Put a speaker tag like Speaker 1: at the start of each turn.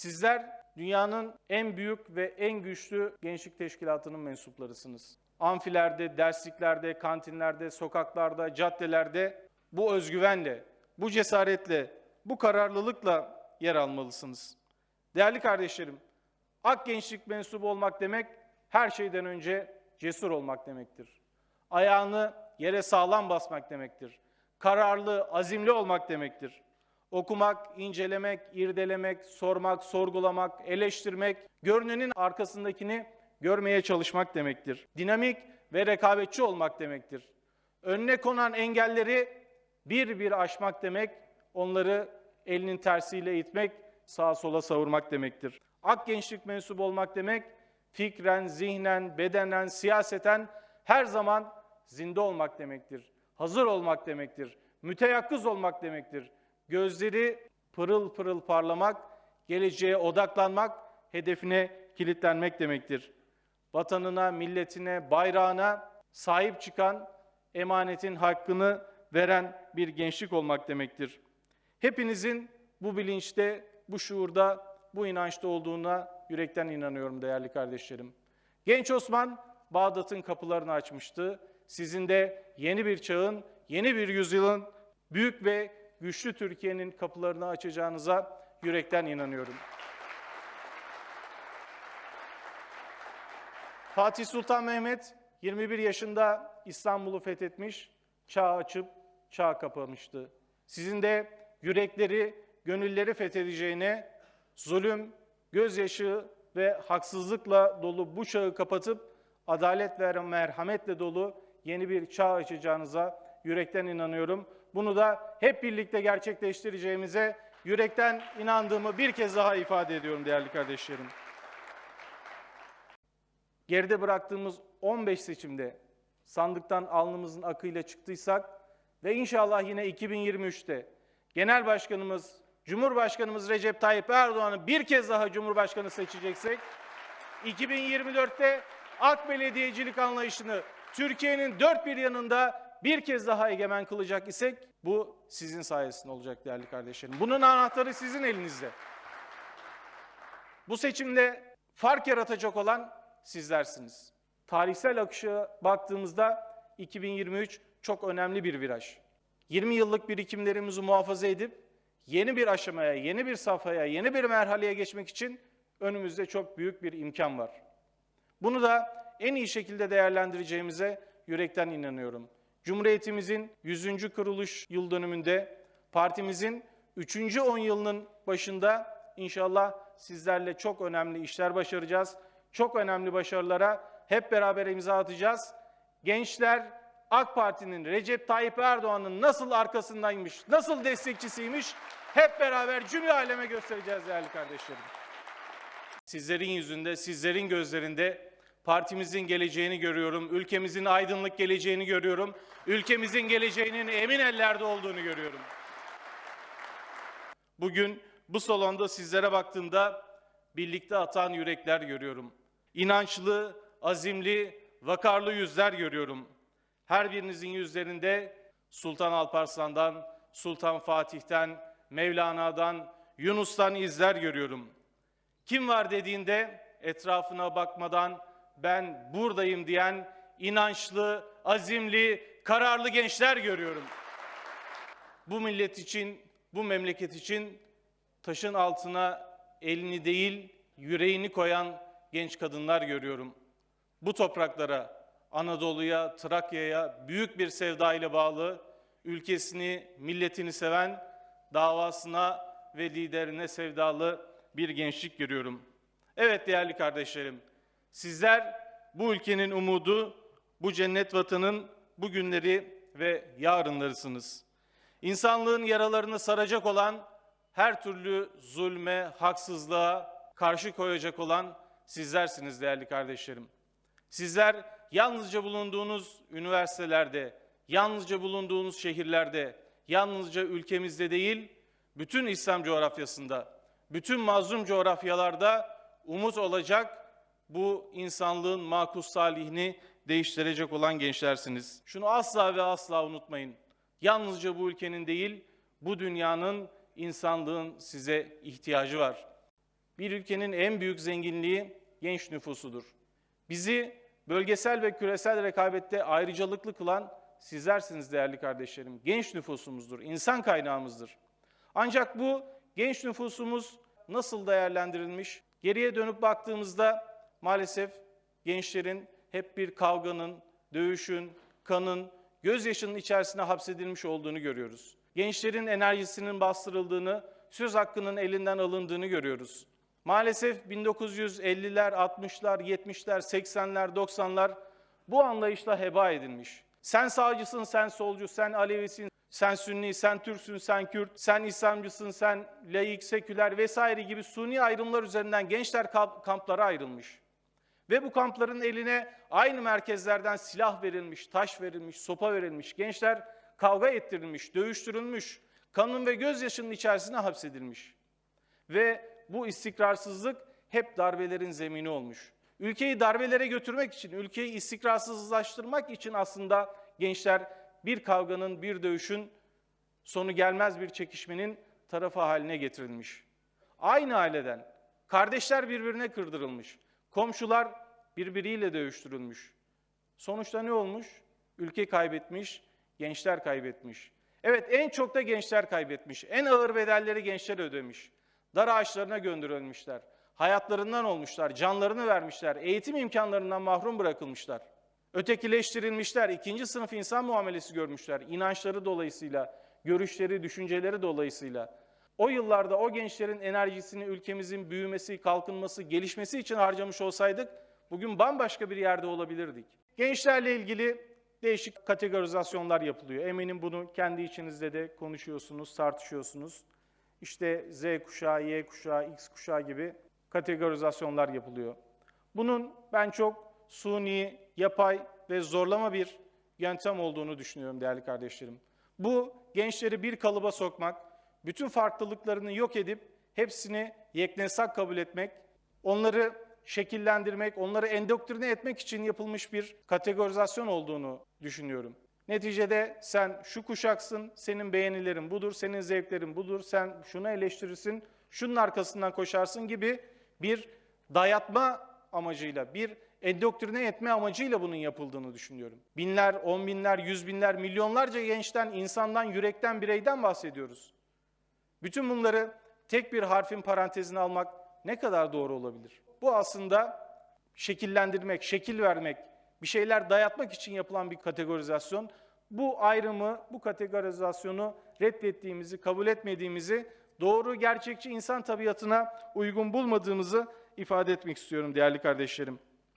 Speaker 1: Sizler dünyanın en büyük ve en güçlü gençlik teşkilatının mensuplarısınız. Amfilerde, dersliklerde, kantinlerde, sokaklarda, caddelerde bu özgüvenle, bu cesaretle, bu kararlılıkla yer almalısınız. Değerli kardeşlerim, ak gençlik mensubu olmak demek her şeyden önce cesur olmak demektir. Ayağını yere sağlam basmak demektir. Kararlı, azimli olmak demektir. Okumak, incelemek, irdelemek, sormak, sorgulamak, eleştirmek, görünenin arkasındakini görmeye çalışmak demektir. Dinamik ve rekabetçi olmak demektir. Önüne konan engelleri bir bir aşmak demek, onları elinin tersiyle itmek, sağa sola savurmak demektir. Ak gençlik mensubu olmak demek, fikren, zihnen, bedenen, siyaseten her zaman zinde olmak demektir. Hazır olmak demektir. Müteyakkız olmak demektir. Gözleri pırıl pırıl parlamak, geleceğe odaklanmak, hedefine kilitlenmek demektir. Vatanına, milletine, bayrağına sahip çıkan, emanetin hakkını veren bir gençlik olmak demektir. Hepinizin bu bilinçte, bu şuurda, bu inançta olduğuna yürekten inanıyorum değerli kardeşlerim. Genç Osman Bağdat'ın kapılarını açmıştı. Sizin de yeni bir çağın, yeni bir yüzyılın büyük ve güçlü Türkiye'nin kapılarını açacağınıza yürekten inanıyorum. Fatih Sultan Mehmet 21 yaşında İstanbul'u fethetmiş, çağ açıp çağ kapamıştı. Sizin de yürekleri, gönülleri fethedeceğine zulüm, gözyaşı ve haksızlıkla dolu bu çağı kapatıp adalet ve merhametle dolu yeni bir çağ açacağınıza yürekten inanıyorum. Bunu da hep birlikte gerçekleştireceğimize yürekten inandığımı bir kez daha ifade ediyorum değerli kardeşlerim. Geride bıraktığımız 15 seçimde sandıktan alnımızın akıyla çıktıysak ve inşallah yine 2023'te Genel Başkanımız, Cumhurbaşkanımız Recep Tayyip Erdoğan'ı bir kez daha Cumhurbaşkanı seçeceksek, 2024'te AK belediyecilik anlayışını Türkiye'nin dört bir yanında bir kez daha egemen kılacak isek bu sizin sayesinde olacak değerli kardeşlerim. Bunun anahtarı sizin elinizde. Bu seçimde fark yaratacak olan sizlersiniz. Tarihsel akışa baktığımızda 2023 çok önemli bir viraj. 20 yıllık birikimlerimizi muhafaza edip yeni bir aşamaya, yeni bir safhaya, yeni bir merhaleye geçmek için önümüzde çok büyük bir imkan var. Bunu da en iyi şekilde değerlendireceğimize yürekten inanıyorum. Cumhuriyetimizin 100. kuruluş yıl dönümünde partimizin 3. 10 yılının başında inşallah sizlerle çok önemli işler başaracağız. Çok önemli başarılara hep beraber imza atacağız. Gençler AK Parti'nin Recep Tayyip Erdoğan'ın nasıl arkasındaymış, nasıl destekçisiymiş hep beraber cümle aleme göstereceğiz değerli kardeşlerim. Sizlerin yüzünde, sizlerin gözlerinde partimizin geleceğini görüyorum. Ülkemizin aydınlık geleceğini görüyorum. Ülkemizin geleceğinin emin ellerde olduğunu görüyorum. Bugün bu salonda sizlere baktığımda birlikte atan yürekler görüyorum. İnançlı, azimli, vakarlı yüzler görüyorum. Her birinizin yüzlerinde Sultan Alparslan'dan, Sultan Fatih'ten, Mevlana'dan, Yunus'tan izler görüyorum. Kim var dediğinde etrafına bakmadan ben buradayım diyen inançlı, azimli, kararlı gençler görüyorum. Bu millet için, bu memleket için taşın altına elini değil, yüreğini koyan genç kadınlar görüyorum. Bu topraklara, Anadolu'ya, Trakya'ya büyük bir sevda ile bağlı, ülkesini, milletini seven, davasına ve liderine sevdalı bir gençlik görüyorum. Evet değerli kardeşlerim, sizler bu ülkenin umudu, bu cennet vatanın bugünleri ve yarınlarısınız. İnsanlığın yaralarını saracak olan, her türlü zulme, haksızlığa karşı koyacak olan sizlersiniz değerli kardeşlerim. Sizler yalnızca bulunduğunuz üniversitelerde, yalnızca bulunduğunuz şehirlerde, yalnızca ülkemizde değil, bütün İslam coğrafyasında, bütün mazlum coğrafyalarda umut olacak bu insanlığın makus salihini değiştirecek olan gençlersiniz. Şunu asla ve asla unutmayın. Yalnızca bu ülkenin değil, bu dünyanın, insanlığın size ihtiyacı var. Bir ülkenin en büyük zenginliği genç nüfusudur. Bizi bölgesel ve küresel rekabette ayrıcalıklı kılan sizlersiniz değerli kardeşlerim. Genç nüfusumuzdur, insan kaynağımızdır. Ancak bu genç nüfusumuz nasıl değerlendirilmiş? Geriye dönüp baktığımızda maalesef gençlerin hep bir kavganın, dövüşün, kanın, gözyaşının içerisine hapsedilmiş olduğunu görüyoruz. Gençlerin enerjisinin bastırıldığını, söz hakkının elinden alındığını görüyoruz. Maalesef 1950'ler, 60'lar, 70'ler, 80'ler, 90'lar bu anlayışla heba edilmiş. Sen sağcısın, sen solcu, sen Alevisin, sen Sünni, sen Türksün, sen Kürt, sen İslamcısın, sen laik, seküler vesaire gibi suni ayrımlar üzerinden gençler kamp- kamplara ayrılmış. Ve bu kampların eline aynı merkezlerden silah verilmiş, taş verilmiş, sopa verilmiş. Gençler kavga ettirilmiş, dövüştürülmüş, kanın ve gözyaşının içerisine hapsedilmiş. Ve bu istikrarsızlık hep darbelerin zemini olmuş. Ülkeyi darbelere götürmek için, ülkeyi istikrarsızlaştırmak için aslında gençler bir kavganın, bir dövüşün, sonu gelmez bir çekişmenin tarafı haline getirilmiş. Aynı aileden kardeşler birbirine kırdırılmış, komşular birbiriyle dövüştürülmüş. Sonuçta ne olmuş? Ülke kaybetmiş, gençler kaybetmiş. Evet en çok da gençler kaybetmiş. En ağır bedelleri gençler ödemiş. Dar ağaçlarına gönderilmişler. Hayatlarından olmuşlar, canlarını vermişler, eğitim imkanlarından mahrum bırakılmışlar. Ötekileştirilmişler, ikinci sınıf insan muamelesi görmüşler. inançları dolayısıyla, görüşleri, düşünceleri dolayısıyla. O yıllarda o gençlerin enerjisini ülkemizin büyümesi, kalkınması, gelişmesi için harcamış olsaydık bugün bambaşka bir yerde olabilirdik. Gençlerle ilgili değişik kategorizasyonlar yapılıyor. Eminim bunu kendi içinizde de konuşuyorsunuz, tartışıyorsunuz. İşte Z kuşağı, Y kuşağı, X kuşağı gibi kategorizasyonlar yapılıyor. Bunun ben çok suni, yapay ve zorlama bir yöntem olduğunu düşünüyorum değerli kardeşlerim. Bu gençleri bir kalıba sokmak, bütün farklılıklarını yok edip hepsini yeknesak kabul etmek, onları şekillendirmek, onları endoktrine etmek için yapılmış bir kategorizasyon olduğunu düşünüyorum. Neticede sen şu kuşaksın, senin beğenilerin budur, senin zevklerin budur, sen şunu eleştirirsin, şunun arkasından koşarsın gibi bir dayatma amacıyla, bir endoktrine etme amacıyla bunun yapıldığını düşünüyorum. Binler, on binler, yüz binler, milyonlarca gençten, insandan, yürekten, bireyden bahsediyoruz. Bütün bunları tek bir harfin parantezine almak ne kadar doğru olabilir? Bu aslında şekillendirmek, şekil vermek, bir şeyler dayatmak için yapılan bir kategorizasyon. Bu ayrımı, bu kategorizasyonu reddettiğimizi, kabul etmediğimizi, doğru, gerçekçi insan tabiatına uygun bulmadığımızı ifade etmek istiyorum değerli kardeşlerim.